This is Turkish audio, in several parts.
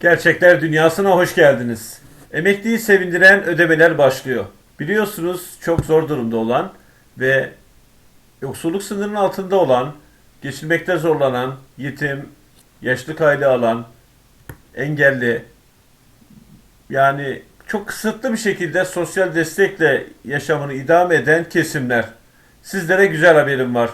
Gerçekler dünyasına hoş geldiniz. Emekliyi sevindiren ödemeler başlıyor. Biliyorsunuz çok zor durumda olan ve yoksulluk sınırının altında olan, geçinmekte zorlanan, yetim, yaşlı kaydı alan, engelli, yani çok kısıtlı bir şekilde sosyal destekle yaşamını idame eden kesimler. Sizlere güzel haberim var.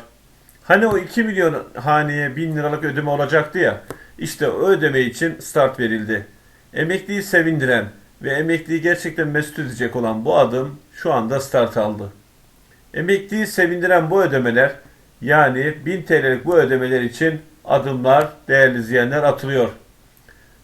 Hani o 2 milyon haneye 1000 liralık ödeme olacaktı ya. İşte o ödeme için start verildi. Emekliyi sevindiren ve emekliyi gerçekten mesut edecek olan bu adım şu anda start aldı. Emekliyi sevindiren bu ödemeler yani 1000 TL'lik bu ödemeler için adımlar değerli izleyenler atılıyor.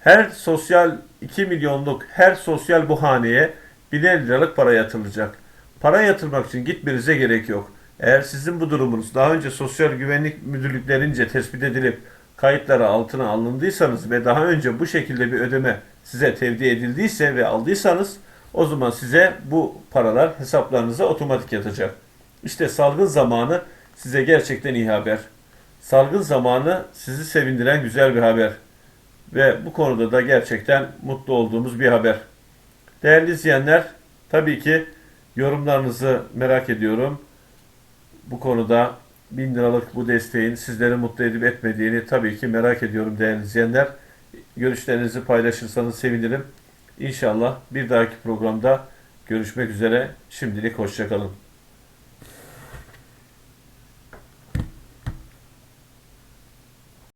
Her sosyal 2 milyonluk her sosyal bu haneye 1000 liralık para yatırılacak. Para yatırmak için gitmenize gerek yok. Eğer sizin bu durumunuz daha önce sosyal güvenlik müdürlüklerince tespit edilip kayıtlara altına alındıysanız ve daha önce bu şekilde bir ödeme size tevdi edildiyse ve aldıysanız o zaman size bu paralar hesaplarınıza otomatik yatacak. İşte salgın zamanı size gerçekten iyi haber. Salgın zamanı sizi sevindiren güzel bir haber. Ve bu konuda da gerçekten mutlu olduğumuz bir haber. Değerli izleyenler, tabii ki yorumlarınızı merak ediyorum. Bu konuda 1000 liralık bu desteğin sizleri mutlu edip etmediğini tabii ki merak ediyorum değerli izleyenler. Görüşlerinizi paylaşırsanız sevinirim. İnşallah bir dahaki programda görüşmek üzere. Şimdilik hoşçakalın.